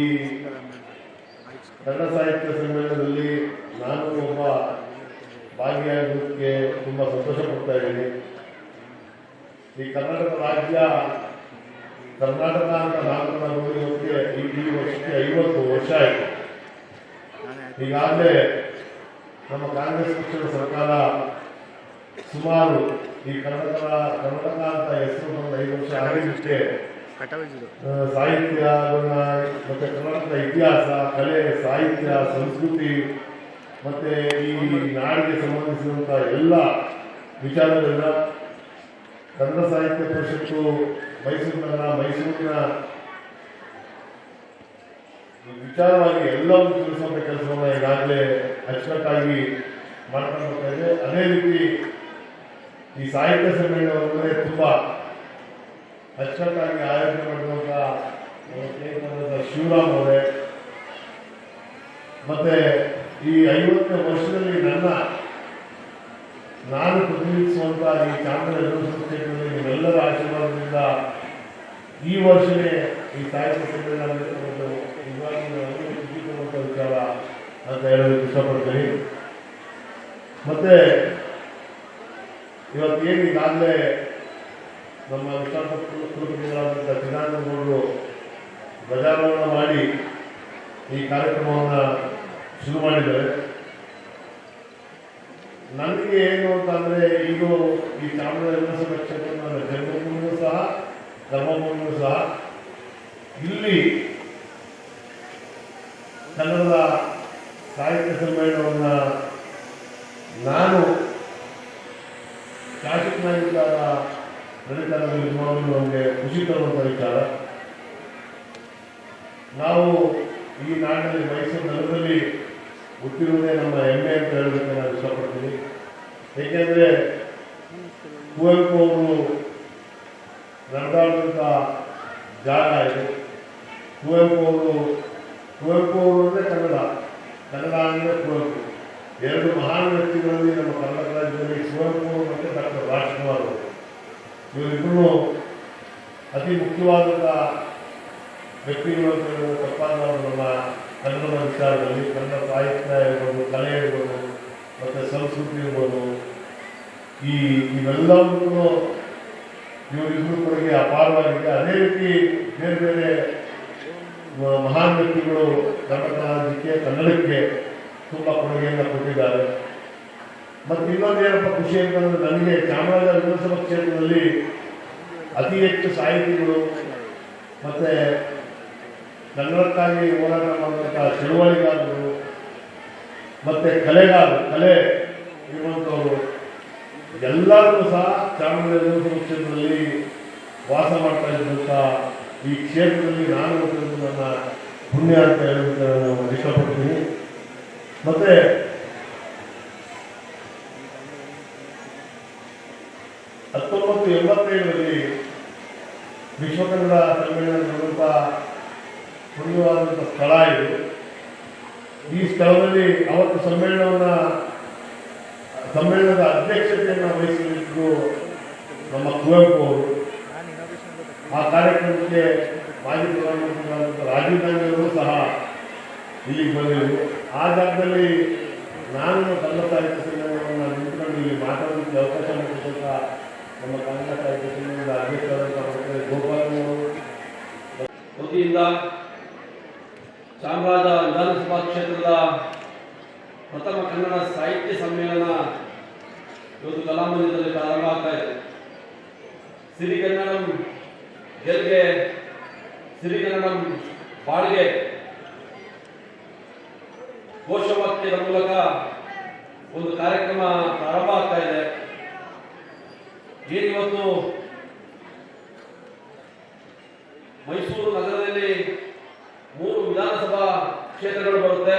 ಈ ಕನ್ನಡ ಸಾಹಿತ್ಯ ಸಮ್ಮೇಳನದಲ್ಲಿ ನಾನು ಒಬ್ಬ ಭಾಗಿಯಾಗೋದಕ್ಕೆ ತುಂಬ ಸಂತೋಷ ಪಡ್ತಾ ಇದ್ದೀನಿ. ಈ ಕರ್ನಾಟಕ ರಾಜ್ಯ ಕರ್ನಾಟಕ ಅಂತ ನಾಮಕರಣ ಹೋಗೋದಕ್ಕೆ ಈ ವರ್ಷಕ್ಕೆ ಐವತ್ತು ವರ್ಷ ಆಯಿತು. ಈಗಾಗಲೇ ನಮ್ಮ ಕಾಂಗ್ರೆಸ್ ಪಕ್ಷದ ಸರ್ಕಾರ ಸುಮಾರು ಈ ಕರ್ನಾಟಕ ಕರ್ನಾಟಕ ಅಂತ ಹೆಸರು ಬಂದ ಐದು ವರ್ಷ ಆಗಿದ್ದಕ್ಕೆ ಆ, ಮತ್ತು ಕರ್ನಾಟಕದ ಇತಿಹಾಸ ಕಲೆ ಸಾಹಿತ್ಯ ಸಂಸ್ಕೃತಿ ಮತ್ತೆ ಈ ನಾಡಿಗೆ ಸಂಬಂಧಿಸಿದಂಥ ಎಲ್ಲ ವಿಚಾರಗಳನ್ನ ಕನ್ನಡ ಸಾಹಿತ್ಯ ಪರಿಷತ್ತು ಮೈಸೂರಿನ ಮೈಸೂರಿನ ವಿಚಾರವಾಗಿ ಎಲ್ಲವೂ ತಿಳಿಸುವಂತ ಕೆಲಸವನ್ನು ಈಗಾಗಲೇ ಅಚ್ಚುಕಟ್ಟಾಗಿ ಮಾಡ್ಕೊಂಡು ಹೋಗ್ತಾ ಇದೆ. ಅದೇ ರೀತಿ ಈ ಸಾಹಿತ್ಯ ಸಮ್ಮೇಳನವನ್ನೇ ತುಂಬಾ ಅಚ್ಚುಕಟ್ಟಾಗಿ ಆಯೋಜನೆ ಸ್ನೇಹಿತರಾದ ಶಿವರಾಮ್ ಅವರೇ. ಮತ್ತೆ ಈ ಐವತ್ತನೇ ವರ್ಷದಲ್ಲಿ ನನ್ನ, ನಾನು ಪ್ರತಿನಿಧಿಸುವಂತಹ ಈ ಚಾಮರಾಜನಗರ ಸಂಸ್ಥೆಗಳಲ್ಲಿ ನಿಮ್ಮೆಲ್ಲರ ಆಶೀರ್ವಾದದಿಂದ ಈ ವರ್ಷವೇ ಈ ನಾನು ಖುಷಿಪಡುವಂತ ವಿಚಾರ ಅಂತ ಹೇಳೋದಕ್ಕೆ ಇಷ್ಟಪಡ್ತೀನಿ. ಮತ್ತೆ ಇವತ್ತೇನು ಈಗಾಗಲೇ ನಮ್ಮ ಕುಲಪತಿಗಳಾದಂಥ ಚಿದಾನಂದಗೌಡರು ಧ್ವಜಾರೋಹಣ ಮಾಡಿ ಈ ಕಾರ್ಯಕ್ರಮವನ್ನು ಶುರು ಮಾಡಿದ್ದಾರೆ. ನನಗೆ ಏನು ಅಂತಂದ್ರೆ ಈಗ ಈ ಚಾಮರಾಜನಗರ ಕ್ಷೇತ್ರ ನನ್ನ ಜನ್ಮಭೂಮಿಯೂ ಸಹ, ಧರ್ಮಭೂಮಿಯೂ ಸಹ, ಇಲ್ಲಿ ಕನ್ನಡದ ಸಾಹಿತ್ಯ ಸಮ್ಮೇಳನವನ್ನು ನಾನು ಶಾಸಕನಾಗಿದ್ದಾಗ ನಡೀತಾ ನೋಡಲು ನಮಗೆ ಖುಷಿ ತರುವಂಥ ವಿಚಾರ ನಾವು ಈ ನಾಡಿನಲ್ಲಿ ಮೈಸೂರು ನಗರದಲ್ಲಿ ಹುಟ್ಟಿರುವುದೇ ನಮ್ಮ ಹೆಮ್ಮೆ ಅಂತ ಹೇಳೋದಕ್ಕೆ ನಾನು ಇಷ್ಟಪಡ್ತೀನಿ ಏಕೆಂದರೆ ಕುವೆಂಪು ಅವರು ನಡೆದಾಡುವಂಥ ಜಾಗ ಇದೆ. ಕುವೆಂಪು ಅವರು ಕುವೆಂಪು ಅವರು ಅಂದರೆ ಕನ್ನಡ. ಕನ್ನಡ ಅಂದರೆ ಕುವೆಂಪು. ಎರಡು ಮಹಾನ್ ವ್ಯಕ್ತಿಗಳಲ್ಲಿ ನಮ್ಮ ಕರ್ನಾಟಕ ರಾಜ್ಯದಲ್ಲಿ ಕುವೆಂಪು ಮತ್ತು ಡಾಕ್ಟರ್ ರಾಜ್ಕುಮಾರ್ ಅವರು. ಇವರಿಬ್ಬರು ಅತಿ ಮುಖ್ಯವಾದಂಥ ವ್ಯಕ್ತಿಗಳು ಅಂತ ತಪ್ಪಾದ ನಮ್ಮ ಕನ್ನಡದ ವಿಚಾರದಲ್ಲಿ, ಕನ್ನಡ ಸಾಹಿತ್ಯ ಇರ್ಬೋದು ಕಲೆ ಇರ್ಬೋದು ಮತ್ತು ಸಂಸ್ಕೃತಿ ಇರ್ಬೋದು ಈ ಇವೆಲ್ಲವನ್ನೂ ಇವರಿಬ್ಬರು ಕೊಡುಗೆ ಅಪಾರವಾಗಿದೆ ಅದೇ ರೀತಿ ಬೇರೆ ಬೇರೆ ಮಹಾನ್ ವ್ಯಕ್ತಿಗಳು ಕನ್ನಡ ರಾಜ್ಯಕ್ಕೆ ಕನ್ನಡಕ್ಕೆ ತುಂಬ ಕೊಡುಗೆಯನ್ನು ಕೊಟ್ಟಿದ್ದಾರೆ. ಮತ್ತು ಇನ್ನೊಂದು ಏನಪ್ಪ ಖುಷಿ ಅಂತಂದ್ರೆ ನನಗೆ ಚಾಮರಾಜನಗರ ವಿಧಾನಸಭಾ ಕ್ಷೇತ್ರದಲ್ಲಿ ಅತಿ ಹೆಚ್ಚು ಸಾಹಿತಿಗಳು ಮತ್ತೆ ಕನ್ನಡಕ್ಕಾಗಿ ಹೋರಾಟ ಮಾಡುವಂಥ ಚಳುವಳಿಗಾರರು ಮತ್ತೆ ಕಲೆಗಾರರು, ಕಲೆ ಇರುವಂಥವರು ಎಲ್ಲರೂ ಸಹ ಚಾಮರಾಜನಗರ ವಿಧಾನಸಭಾ ಕ್ಷೇತ್ರದಲ್ಲಿ ವಾಸ ಮಾಡ್ತಾ ಇದ್ದಂಥ ಈ ಕ್ಷೇತ್ರದಲ್ಲಿ ನಾನು ನನ್ನ ಪುಣ್ಯ ಅಂತ ಹೇಳೋದಕ್ಕೆ ನಾನು ಇಷ್ಟಪಡ್ತೀನಿ. ಮತ್ತೆ ವಿಶ್ವ ಕನ್ನಡ ಸಮ್ಮೇಳನ ನಡೆದಂಥ ಪುಣ್ಯವಾದಂಥ ಸ್ಥಳ ಇದು. ಈ ಸ್ಥಳದಲ್ಲಿ ಅವತ್ತು ಸಮ್ಮೇಳನವನ್ನ, ಸಮ್ಮೇಳನದ ಅಧ್ಯಕ್ಷತೆಯನ್ನು ವಹಿಸಲಿದ್ದು ನಮ್ಮ ಕುವೆಂಪು ಅವರು. ಆ ಕಾರ್ಯಕ್ರಮಕ್ಕೆ ಮಾಜಿ ಪ್ರಧಾನಮಂತ್ರಿಗಳಾದಂಥ ರಾಜೀವ್ ಗಾಂಧಿ ಅವರು ಸಹ ಇಲ್ಲಿಗೆ ಬಂದಿದ್ದರು ಆ ಜಾಗದಲ್ಲಿ ನಾನು ಕನ್ನಡ ಸಾಹಿತ್ಯ ಸಮ್ಮೇಳನವನ್ನು ನಿಂತ್ಕೊಂಡು ಇಲ್ಲಿ ಮಾತಾಡೋದಕ್ಕೆ ಅವಕಾಶ ಮಾಡಿಕೊಟ್ಟಂಥ ನಮ್ಮ ಕನ್ನಡ ಸಾಹಿತ್ಯದಿಂದ ಅವರು ವತಿಯಿಂದ ಚಾಮರಾಜ ವಿಧಾನಸಭಾ ಕ್ಷೇತ್ರದ ಪ್ರಥಮ ಕನ್ನಡ ಸಾಹಿತ್ಯ ಸಮ್ಮೇಳನ ಇವತ್ತು ಕಲಾಮಂದಿರದಲ್ಲಿ ಪ್ರಾರಂಭ ಆಗ್ತಾ ಇದೆ. ಸಿರಿಗನ್ನಡಂ ಗೆಲ್ಗೆ ಸಿರಿಗನ್ನಡಂ ಬಾಳ್ಗೆ ಘೋಷವಾಕ್ಯದ ಮೂಲಕ ಒಂದು ಕಾರ್ಯಕ್ರಮ ಪ್ರಾರಂಭ ಆಗ್ತಾ ಇದೆ. ಏನಿವತ್ತು ಮೈಸೂರು ನಗರದಲ್ಲಿ ಮೂರು ವಿಧಾನಸಭಾ ಕ್ಷೇತ್ರಗಳು ಬರುತ್ತೆ.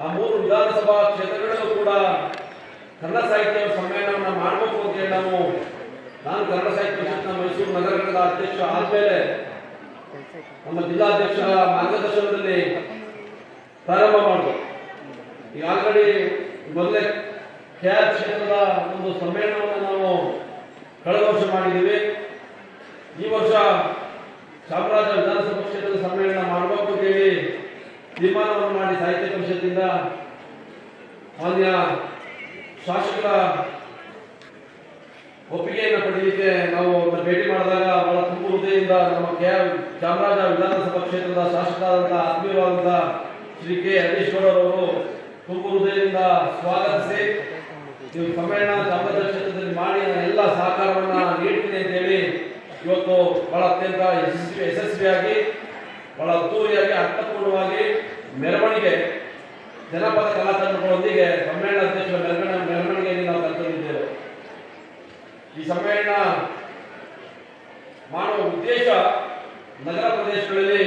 ಆ ಮೂರು ವಿಧಾನಸಭಾ ಕ್ಷೇತ್ರಗಳಲ್ಲೂ ಕೂಡ ಕನ್ನಡ ಸಾಹಿತ್ಯ ಸಮ್ಮೇಳನವನ್ನು ಮಾಡಬೇಕು ಅಂತ ಹೇಳಿ ನಾವು, ನಾನು ಕನ್ನಡ ಸಾಹಿತ್ಯ ಪರಿಷತ್ನ ಮೈಸೂರು ನಗರ ಘಟಕದ ಅಧ್ಯಕ್ಷ ಆದ್ಮೇಲೆ ನಮ್ಮ ಜಿಲ್ಲಾಧ್ಯಕ್ಷರ ಮಾರ್ಗದರ್ಶನದಲ್ಲಿ ಪ್ರಾರಂಭ ಮಾಡಿದೆ ಈಗ ಆಲ್ರೆಡಿ ಮೊದಲೇ ಕೆ ಕ್ಷೇತ್ರದ ಒಂದು ಸಮ್ಮೇಳನವನ್ನು ನಾವು ಕಳೆದ ವರ್ಷ ಮಾಡಿದ್ದೀವಿ. ಈ ವರ್ಷ ಚಾಮರಾಜ ವಿಧಾನಸಭಾ ಕ್ಷೇತ್ರದ ಸಮ್ಮೇಳನ ಮಾಡಬೇಕು ಅಂತೇಳಿ ತೀರ್ಮಾನವನ್ನು ಮಾಡಿ ಸಾಹಿತ್ಯ ಪರಿಷತ್ತಿಂದ ಮಾನ್ಯ ಶಾಸಕರ ಒಪ್ಪಿಗೆಯನ್ನು ಪಡೆಯಲಿಕ್ಕೆ ನಾವು ಅವ್ರನ್ನ ಭೇಟಿ ಮಾಡಿದಾಗ ಅವರ ತುಂಬ ಹೃದಯದಿಂದ ನಮ್ಮ ಕೆ ಚಾಮರಾಜ ವಿಧಾನಸಭಾ ಕ್ಷೇತ್ರದ ಶಾಸಕರಾದಂತಹ ಆತ್ಮೀಯವಾದಂತಹ ಶ್ರೀ ಕೆ ಹರೀಶ್ ಅವರು ತುಂಬ ಹೃದಯದಿಂದ ಸ್ವಾಗತಿಸಿ ನೀವು ಕ್ರಮೇಣ ಚಾಮರಾಜ ಕ್ಷೇತ್ರದಲ್ಲಿ ಮಾಡಿ ಎಲ್ಲ ಸಹಕಾರವನ್ನ ನೀಡ್ತೀನಿ ಅಂತ ಹೇಳಿ ಇವತ್ತು ಬಹಳ ಅತ್ಯಂತ ಯಶಸ್ವಿ ಯಶಸ್ವಿಯಾಗಿ, ಬಹಳ ಅದ್ದೂರಿಯಾಗಿ, ಅರ್ಥಪೂರ್ಣವಾಗಿ ಮೆರವಣಿಗೆ, ಜನಪದ ಕಲಾತಂಡಗಳೊಂದಿಗೆ ಸಮ್ಮೇಳನ ಅಧ್ಯಕ್ಷರ ಮೆರವಣಿಗೆ ಮೆರವಣಿಗೆಯಲ್ಲಿ ನಾವು ಇದ್ದೇವೆ ಈ ಸಮ್ಮೇಳನ ಮಾಡುವ ಉದ್ದೇಶ ನಗರ ಪ್ರದೇಶಗಳಲ್ಲಿ,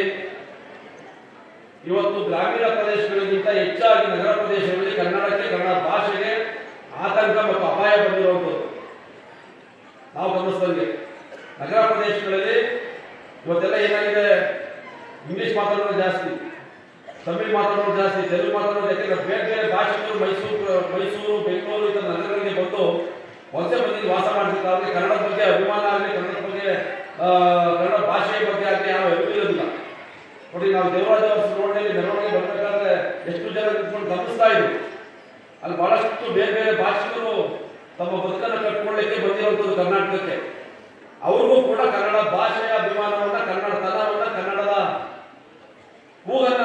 ಇವತ್ತು ಗ್ರಾಮೀಣ ಪ್ರದೇಶಗಳಿಗಿಂತ ಹೆಚ್ಚಾಗಿ ನಗರ ಪ್ರದೇಶಗಳಲ್ಲಿ ಕನ್ನಡಕ್ಕೆ, ಕನ್ನಡ ಭಾಷೆಗೆ ಆತಂಕ ಮತ್ತು ಅಪಾಯ ಬಂದಿರುವಂಥದ್ದು ನಾವು ಗಮನಿಸಿದಂಗೆ ನಗರ ಪ್ರದೇಶಗಳಲ್ಲಿ ಇವತ್ತೆಲ್ಲ ಏನಾಗಿದೆ? ಇಂಗ್ಲಿಷ್ ಮಾತಾಡೋದು ಜಾಸ್ತಿ, ತಮಿಳು ಮಾತಾಡೋದು ಜಾಸ್ತಿ, ತೆಲುಗು ಮಾತಾಡೋದು ಯಾಕೆಂದ್ರೆ ಬೇರೆ ಬೇರೆ ಭಾಷೆಗಳು ಮೈಸೂರು ಮೈಸೂರು, ಬೆಂಗಳೂರು ಇಂಥ ನಗರಗಳಿಗೆ ಬಂದು ವಲಸೆ ಬಂದು ವಾಸ ಮಾಡ್ತಿರ್ತಾರೆ ಕನ್ನಡದ ಬಗ್ಗೆ ಅಭಿಮಾನ ಆಗಲಿ, ಕನ್ನಡದ ಬಗ್ಗೆ ಕನ್ನಡ ಭಾಷೆಯ ಬಗ್ಗೆ ಆಗಲಿ ಯಾವ ಇರೋದಿಲ್ಲ. ನೋಡಿ, ನಾವು ದೇವರಾಜ ರೋಡ್ನಲ್ಲಿ ಮೆರವಣಿಗೆ ಬರಬೇಕಾದ್ರೆ ಎಷ್ಟು ಜನ ನಿಂತ್ಕೊಂಡು ಗಮನಿಸ್ತಾ ಇದ್ರು. ಅಲ್ಲಿ ಬಹಳಷ್ಟು ಬೇರೆ ಬೇರೆ ಭಾಷಿಕರು ತಮ್ಮ ಬದುಕನ್ನು ಕಟ್ಕೊಳ್ಳಿಕ್ಕೆ ಬಂದಿರುವಂಥದ್ದು ಕರ್ನಾಟಕಕ್ಕೆ. ಅವ್ರಿಗೂ ಕೂಡ ಕನ್ನಡ ಭಾಷೆಯ ಅಭಿಮಾನವನ್ನ, ಕನ್ನಡ ತನವನ್ನ, ಕನ್ನಡದ ಕೂಗನ್ನ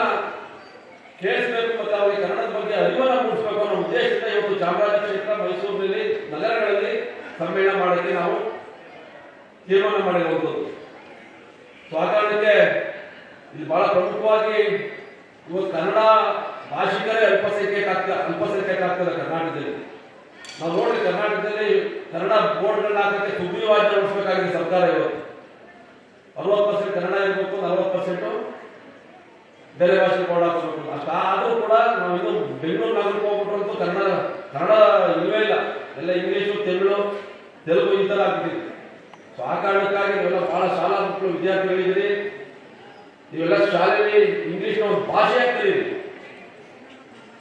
ಕೇಳಿಸಬೇಕು ಮತ್ತು ಅವರಿಗೆ ಕನ್ನಡದ ಬಗ್ಗೆ ಅಭಿಮಾನ ಮೂಡಿಸಬೇಕು ಅನ್ನೋ ಉದ್ದೇಶದಿಂದ ಇವತ್ತು ಚಾಮರಾಜ ಮೈಸೂರಿನಲ್ಲಿ, ನಗರಗಳಲ್ಲಿ ಸಮ್ಮೇಳನ ಮಾಡೋಕ್ಕೆ ನಾವು ತೀರ್ಮಾನ ಮಾಡಿರುವಂಥದ್ದು. ಸೊ ಇಲ್ಲಿ ಬಹಳ ಪ್ರಮುಖವಾಗಿ ಇವತ್ತು ಕನ್ನಡ ಭಾಷಿಕರೇ ಅಲ್ಪಸಂಖ್ಯಾತ ಆಗ್ತಾ ಅಲ್ಪಸಂಖ್ಯಾತ ಆಗ್ತದೆ ಕರ್ನಾಟಕದಲ್ಲಿ. ನಾವು ನೋಡಿ ಕರ್ನಾಟಕದಲ್ಲಿ ಕನ್ನಡ ಬೋರ್ಡ್ಗಳನ್ನ ಹಾಕಕ್ಕೆ ಸುಗ್ರೀವಾಜ್ಞೆ ಹೊರಡಿಸಬೇಕಾಗಿದೆ ಸರ್ಕಾರ ಇವತ್ತು. ಅರವತ್ತು ಪರ್ಸೆಂಟ್ ಕನ್ನಡ ಇರಬೇಕು ನಲವತ್ತು ಪರ್ಸೆಂಟ್ ಬೇರೆ ಭಾಷೆ ಬೋರ್ಡ್ ಹಾಕಬೇಕು ಅಷ್ಟಾದ್ರೂ ಕೂಡ ನಾವು ಇದು ಬೆಂಗಳೂರು ನಗರಕ್ಕೆ ಹೋಗ್ಬಿಟ್ಟು ಕನ್ನಡ ಕನ್ನಡ ಇಲ್ಲವೇ ಇಲ್ಲ. ಎಲ್ಲ ಇಂಗ್ಲೀಷು ತಮಿಳು ತೆಲುಗು ಈ ಥರ ಆಗ್ಬಿಟ್ಟಿದೆ. ಸೊ ಆ ಕಾರಣಕ್ಕಾಗಿ ನೀವೆಲ್ಲ ಬಹಳ ಶಾಲಾ ಮಕ್ಕಳು, ವಿದ್ಯಾರ್ಥಿಗಳಿದ್ದೀರಿ. ನೀವೆಲ್ಲ ಶಾಲೆಯಲ್ಲಿ ಇಂಗ್ಲೀಷ್ನ ಒಂದು ಭಾಷೆ ಆಗ್ತಿದ್ದೀರಿ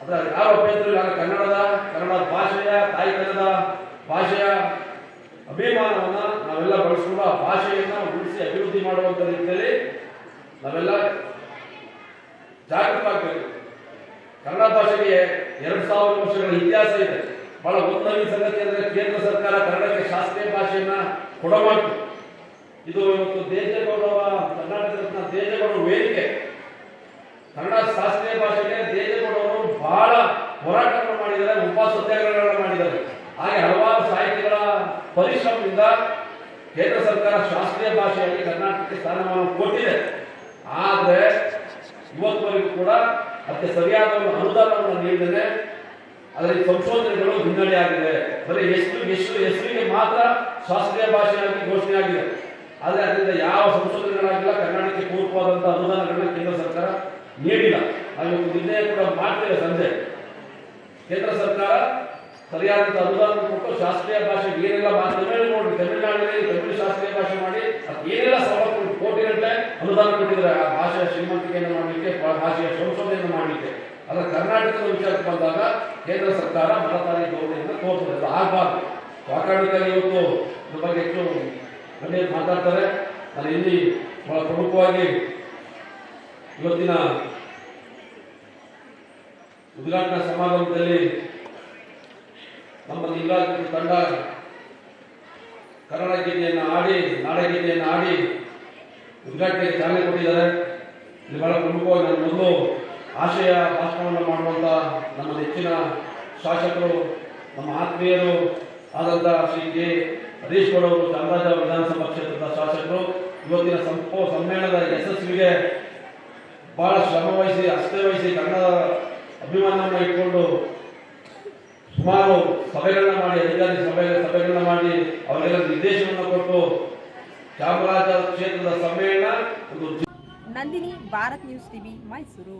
ಅದ್ರ ಯಾರು ಅಭ್ಯಂತರ ಇಲ್ಲ ಕನ್ನಡದ ಕನ್ನಡ ಭಾಷೆಯ, ತಾಯಿ ಕನ್ನಡ ಭಾಷೆಯ ಅಭಿಮಾನವನ್ನ ನಾವೆಲ್ಲ ಬಳಸ್ಕೊಂಡು ಆ ಭಾಷೆಯನ್ನ ಉಳಿಸಿ ಅಭಿವೃದ್ಧಿ ಮಾಡುವಂತ ರೀತಿಯಲ್ಲಿ ನಾವೆಲ್ಲ ಜಾಗೃತರಾಗಬೇಕು ಕನ್ನಡ ಭಾಷೆಗೆ ಎರಡು ಸಾವಿರ ವರ್ಷಗಳ ಇತಿಹಾಸ ಇದೆ. ಬಹಳ ಒಂದನೇ ಸಂಗತಿ ಅಂದ್ರೆ ಕೇಂದ್ರ ಸರ್ಕಾರ ಕನ್ನಡಕ್ಕೆ ಶಾಸ್ತ್ರೀಯ ಭಾಷೆಯನ್ನ ಕೊಡಬಾರ್ದು. ಇದು ಇವತ್ತು ದೇವೇಗೌಡರ ಕರ್ನಾಟಕ ದೇಶ ದೇವೇಗೌಡರ ವೇದಿಕೆ. ಕನ್ನಡ ಶಾಸ್ತ್ರೀಯ ಭಾಷೆಗೆ ದೇವೇಗೌಡರು ಬಹಳ ಹೋರಾಟವನ್ನು ಮಾಡಿದ್ದಾರೆ ಉಪ ಸತ್ಯಾಗ್ರಹಗಳನ್ನು ಮಾಡಿದ್ದಾರೆ. ಹಾಗೆ ಹಲವಾರು ಸಾಹಿತಿಗಳ ಪರಿಶ್ರಮದಿಂದ ಕೇಂದ್ರ ಸರ್ಕಾರ ಶಾಸ್ತ್ರೀಯ ಭಾಷೆಯಲ್ಲಿ ಕರ್ನಾಟಕಕ್ಕೆ ಸ್ಥಾನಮಾನ ಕೊಟ್ಟಿದೆ. ಆದರೆ ಇವತ್ತುವರೆಗೂ ಕೂಡ ಅದಕ್ಕೆ ಸರಿಯಾದ ಒಂದು ಅನುದಾನವನ್ನು ನೀಡಿದರೆ ಅದರಲ್ಲಿ ಸಂಶೋಧನೆಗಳು ಹಿನ್ನಡೆ ಆಗಿದೆ. ಬರೀ ಎಷ್ಟು ಎಷ್ಟು ಹೆಸರಿಗೆ ಮಾತ್ರ ಶಾಸ್ತ್ರೀಯ ಭಾಷೆಯಾಗಿ ಘೋಷಣೆ ಆಗಿದೆ. ಆದರೆ ಅದರಿಂದ ಯಾವ ಸಂಶೋಧನೆಗಳಾಗಿಲ್ಲ, ಕರ್ನಾಟಕಕ್ಕೆ ಪೂರ್ವವಾದಂಥ ಅನುದಾನಗಳನ್ನು ಕೇಂದ್ರ ಸರ್ಕಾರ ನೀಡಿಲ್ಲ. ಒಂದು ನಿರ್ಣಯ ಕೂಡ ಮಾಡ್ತೇವೆ ಸಂಜೆ. ಕೇಂದ್ರ ಸರ್ಕಾರ ಸರಿಯಾದಂಥ ಅನುದಾನ ಕೊಟ್ಟು ಶಾಸ್ತ್ರೀಯ ಭಾಷೆಗೆ ಏನೆಲ್ಲ ತಮಿಳು ನೋಡ್ರಿ ತಮಿಳುನಾಡಿನಲ್ಲಿ ತಮಿಳು ಶಾಸ್ತ್ರೀಯ ಭಾಷೆ ಮಾಡಿ ಅದು ಏನೆಲ್ಲ ಸವಲತ್ತು ಗಂಟೆ ಅನುದಾನ ಕೊಟ್ಟಿದ್ದಾರೆ. ಆ ಭಾಷೆಯ ಶ್ರೀಮಂತಿಕೆಯನ್ನು ಮಾಡಲಿಕ್ಕೆ ಭಾಷೆಯ ಸಂಶೋಧನೆಯನ್ನು ಮಾಡಲಿಕ್ಕೆ. ಅದರ ಕರ್ನಾಟಕದ ವಿಚಾರಕ್ಕೆ ಬಂದಾಗ ಕೇಂದ್ರ ಸರ್ಕಾರ ಮಲತಾರಿ ಧೋರಣೆಯನ್ನು ಅದು ಆಗಬಾರ್ದು. ವಾಕಾಡಿಕಲ್ಲಿ ಇವತ್ತು ಇದ್ರ ಬಗ್ಗೆ ಹೆಚ್ಚು ಗಣ್ಯರು ಮಾತಾಡ್ತಾರೆ. ನಾನು ಇಲ್ಲಿ ಬಹಳ ಪ್ರಮುಖವಾಗಿ ಇವತ್ತಿನ ಉದ್ಘಾಟನಾ ಸಮಾರಂಭದಲ್ಲಿ ನಮ್ಮ ಜಿಲ್ಲಾ ತಂಡ ಕನ್ನಡ ಗೀತೆಯನ್ನು ಆಡಿ ನಾಡಗೀತೆಯನ್ನು ಆಡಿ ಉದ್ಘಾಟನೆಗೆ ಚಾಲನೆ ಕೊಟ್ಟಿದ್ದಾರೆ. ಇಲ್ಲಿ ಬಹಳ ಪ್ರಮುಖವಾಗಿ ನಾನು ಮೊದಲು ಆಶಯ, ಭಾಷಣವನ್ನು ಮಾಡುವಂಥ ನಮ್ಮ ನೆಚ್ಚಿನ ಶಾಸಕರು, ನಮ್ಮ ಆತ್ಮೀಯರು ಆದಂಥ ಶ್ರೀ ಕೆ. ಹರೀಶ್ ಅವರು, ಚಾಮರಾಜ ವಿಧಾನಸಭಾ ಕ್ಷೇತ್ರದ ಶಾಸಕರು. ಇವತ್ತಿನ ಸಂಪೋ, ಸಮ್ಮೇಳನದ ಯಶಸ್ವಿಗೆ ಬಹಳ ಶ್ರಮ ವಹಿಸಿ ಅಷ್ಟೇ ವಹಿಸಿ ಕನ್ನಡ ಅಭಿಮಾನವನ್ನು ಇಟ್ಕೊಂಡು ಸುಮಾರು ಸಭೆಗಳನ್ನ ಮಾಡಿ, ಅಧಿಕಾರಿ ಸಭೆ, ಸಭೆಗಳನ್ನ ಮಾಡಿ ಅವರಿಗೆಲ್ಲ ನಿರ್ದೇಶನವನ್ನು ಕೊಟ್ಟು ಚಾಮರಾಜ ಕ್ಷೇತ್ರದ ಸಮ್ಮೇಳನ ಒಂದು ನಂದಿನಿ, ಭಾರತ್ ನ್ಯೂಸ್ ಟಿವಿ, ಮೈಸೂರು.